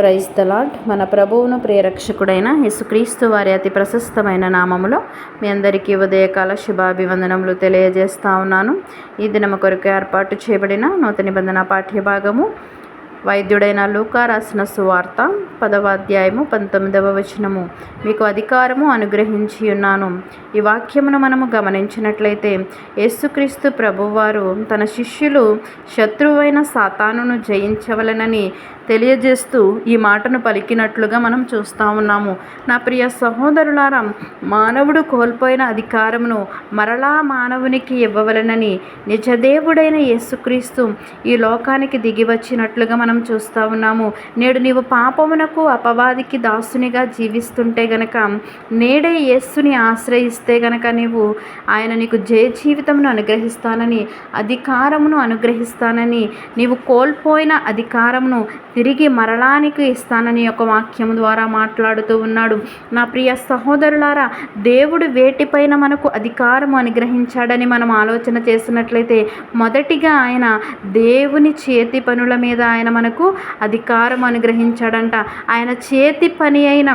Praise the lord మన ప్రభువును ప్రియరక్షకుడైన యేసుక్రీస్తు వారి అతి ప్రశస్తమైన నామములో మీ అందరికీ ఉదయకాల శుభాభివందనములు తెలియజేస్తా ఉన్నాను. ఈ దినము కొరకు ఏర్పాటు చేయబడిన నూతన నిబంధన పాఠ్యభాగము వైద్యుడైన లూకా రాసిన సువార్త పదవ అధ్యాయము పంతొమ్మిదవ వచనము. మీకు అధికారము అనుగ్రహించి ఉన్నాను. ఈ వాక్యమును మనము గమనించినట్లయితే యేసుక్రీస్తు ప్రభువారు తన శిష్యులు శత్రువైన సాతానును జయించవలనని తెలియజేస్తూ ఈ మాటను పలికినట్లుగా మనం చూస్తూ ఉన్నాము. నా ప్రియ సహోదరులారా మానవుడు కోల్పోయిన అధికారమును మరలా మానవునికి ఇవ్వవలనని నిజదేవుడైన యేసుక్రీస్తు ఈ లోకానికి దిగి వచ్చినట్లుగా మనం చూస్తూ ఉన్నాము. నేడు నీవు పాపమునకు అపవాదికి దాసునిగా జీవిస్తుంటే గనక నేడే యేసుని ఆశ్రయిస్తే గనక నీవు ఆయన నీకు జయ జీవితమును అనుగ్రహిస్తానని అధికారమును అనుగ్రహిస్తానని నీవు కోల్పోయిన అధికారమును తిరిగి మరలానికి ఇస్తానని ఒక వాక్యం ద్వారా మాట్లాడుతూ ఉన్నాడు. నా ప్రియ సహోదరులారా దేవుడు వేటిపైన మనకు అధికారం అనుగ్రహించాడని మనం ఆలోచన చేసినట్లయితే మొదటిగా ఆయన దేవుని చేతి పనుల మీద ఆయన మనకు అధికారం అనుగ్రహించాడంట. ఆయన చేతి పని అయిన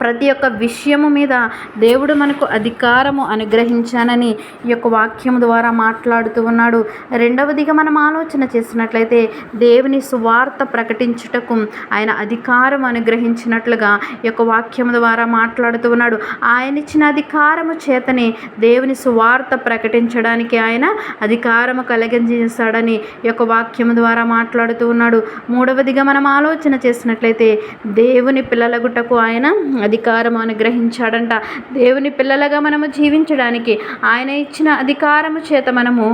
ప్రతి ఒక్క విషయము మీద దేవుడు మనకు అధికారము అనుగ్రహించానని ఈ యొక్క వాక్యం ద్వారా మాట్లాడుతూ ఉన్నాడు. రెండవదిగా మనం ఆలోచన చేసినట్లయితే దేవుని సువార్త ప్రకటించుటకు ఆయన అధికారం అనుగ్రహించినట్లుగా ఈ యొక్క వాక్యం ద్వారా మాట్లాడుతూ ఉన్నాడు. ఆయన ఇచ్చిన అధికారము చేతనే దేవుని సువార్త ప్రకటించడానికి ఆయన అధికారము కలిగించేశాడని ఈ యొక్క వాక్యం ద్వారా మాట్లాడుతూ ఉన్నాడు. మూడవదిగా మనం ఆలోచన చేసినట్లయితే దేవుని పిల్లలగుటకు ఆయన అధికారం అనుగ్రహించాడంట. దేవుని పిల్లలుగా మనము జీవించడానికి ఆయన ఇచ్చిన అధికారము చేత మనము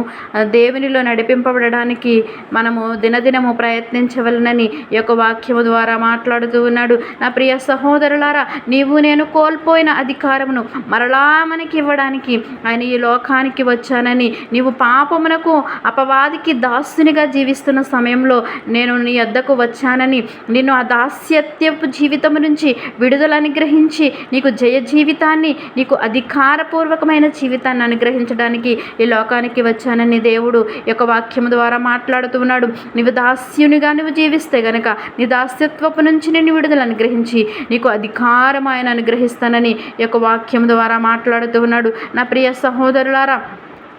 దేవునిలో నడిపింపబడడానికి మనము దినదినము ప్రయత్నించవలనని ఈ యొక్క వాక్యము ద్వారా మాట్లాడుతూ ఉన్నాడు. నా ప్రియ సహోదరులారా నీవు నేను కోల్పోయిన అధికారమును మరలా మనకి ఇవ్వడానికి ఆయన ఈ లోకానికి వచ్చానని నీవు పాపమునకు అపవాదికి దాసునిగా జీవిస్తున్న సమయంలో నేను నీ వద్దకు వచ్చానని నిన్ను ఆ దాస్యత్యపు జీవితము నుంచి విడుదలని అనుగ్రహించి నీకు జయ జీవితాన్ని నీకు అధికారపూర్వకమైన జీవితాన్ని అనుగ్రహించడానికి ఈ లోకానికి వచ్చానని దేవుడు యొక్క వాక్యం ద్వారా మాట్లాడుతూ ఉన్నాడు. నీవు దాస్యునిగా నువ్వు జీవిస్తే గనక నీ దాస్యత్వపు నుంచి నేను విడుదల అనుగ్రహించి నీకు అధికారం ఆయన అనుగ్రహిస్తానని యొక్క వాక్యం ద్వారా మాట్లాడుతూ ఉన్నాడు. నా ప్రియ సహోదరులారా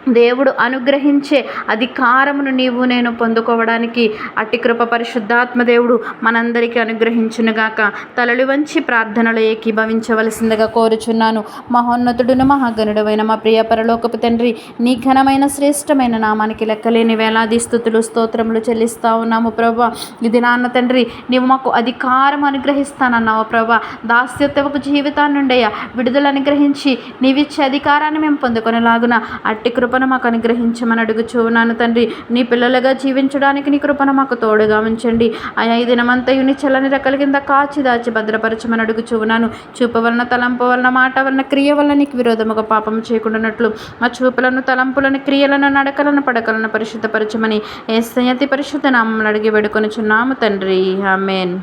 దేవుడు అనుగ్రహించే అధికారమును నీవు నేను పొందుకోవడానికి అట్టి కృప పరిశుద్ధాత్మ దేవుడు మనందరికీ అనుగ్రహించునుగాక. తలలు వంచి ప్రార్థనలు ఏకీభవించవలసిందిగా కోరుచున్నాను. మహోన్నతుడును మహాగణుడమైన మా ప్రియ పరలోకపు తండ్రి నీ ఘనమైన శ్రేష్టమైన నామానికి లెక్కలేని వేలాది స్థుతులు స్తోత్రములు చెల్లిస్తా ఉన్నాము ప్రభా. ఇది నాన్న తండ్రి నీవు మాకు అధికారం అనుగ్రహిస్తానన్నావు ప్రభా. దాస్యత్వపు జీవితాన్నిండయ్య విడుదల అనుగ్రహించి నీవిచ్చే అధికారాన్ని మేము పొందుకొనేలాగున అట్టి కృప కృపను మాకు అనుగ్రహించమని అడుగుచున్నాను తండ్రి. నీ పిల్లలుగా జీవించడానికి నీ కృపను మాకు తోడుగా ఉంచండి. ఆయా ఈ దినమంతయు నీ చల్లని రెక్కల కింద కాచి దాచి భద్రపరచమని అడుగుచున్నాను చూపు వలన తలంపు వలన మాట వలన క్రియ వలన నీకు విరోధముగా పాపం చేయకుండానట్లు. మా చూపులను తలంపులను క్రియలను నడకలను పడకలను పరిశుద్ధపరచమని ఏ సంయతి పరిశుద్ధ నామం అడిగి వేడుకొని చున్నాము తండ్రి. ఆమెన్.